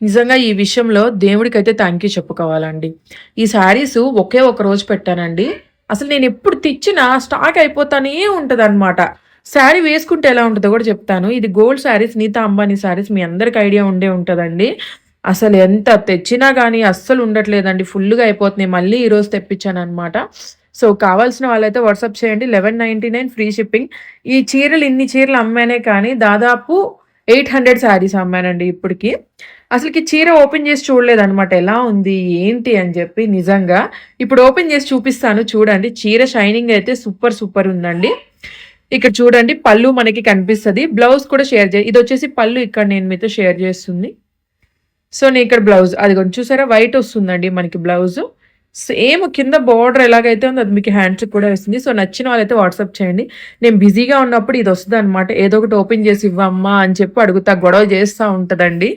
నిజంగా ఈ విషయంలో దేవుడికైతే థ్యాంక్ యూ చెప్పుకోవాలండి. ఈ శారీస్ ఒకే ఒక రోజు పెట్టానండి. అసలు నేను ఎప్పుడు తెచ్చినా స్టాక్ అయిపోతానే ఉంటదనమాట. శారీ వేసుకుంటే ఎలా ఉంటుందో కూడా చెప్తాను. ఇది గోల్డ్ శారీస్ నీతా అంబానీ శారీస్ మీ అందరికి ఐడియా ఉండే ఉంటుందండి అసలు ఎంత తెచ్చినా కానీ అస్సలు ఉండట్లేదండి. ఫుల్‌గా అయిపోతున్నాయి. మళ్ళీ ఈరోజు తెప్పించాను అనమాట సో, కావాల్సిన వాళ్ళైతే వాట్సాప్ చేయండి. 1199 ఫ్రీ షిప్పింగ్. ఈ చీరలు ఇన్ని చీరలు అమ్మానే కానీ దాదాపు 800 శారీస్ అమ్మానండి ఇప్పటికి. అసలుకి చీర ఓపెన్ చేసి చూడలేదనమాట. ఎలా ఉంది? ఏంటి? అని చెప్పి నిజంగా. ఇప్పుడు ఓపెన్ చేసి చూపిస్తాను చూడండి. చీర షైనింగ్ అయితే సూపర్ సూపర్ ఉందండి. ఇక్కడ చూడండి పళ్ళు మనకి కనిపిస్తుంది బ్లౌజ్ కూడా షేర్ చే ఇదొచ్చేసి పళ్ళు ఇక్కడ నేను మీతో షేర్ చేస్తుంది. సో, నేను ఇక్కడ బ్లౌజ్ అది కొంచెం చూసారా వైట్ వస్తుందండి మనకి బ్లౌజు. సేమ్ కింద బోర్డర్ ఎలాగైతే ఉందో అది మీకు హ్యాండ్స్‌కి కూడా వస్తుంది. సో, నచ్చిన వాళ్ళైతే వాట్సాప్ చేయండి. నేను బిజీగా ఉన్నప్పుడు ఇది వస్తుందన్నమాట ఏదో ఒకటి ఓపెన్ చేసి ఇవ్వమ్మా అని చెప్పి అడుగుతా. గొడవ చేస్తూ ఉంటదండి.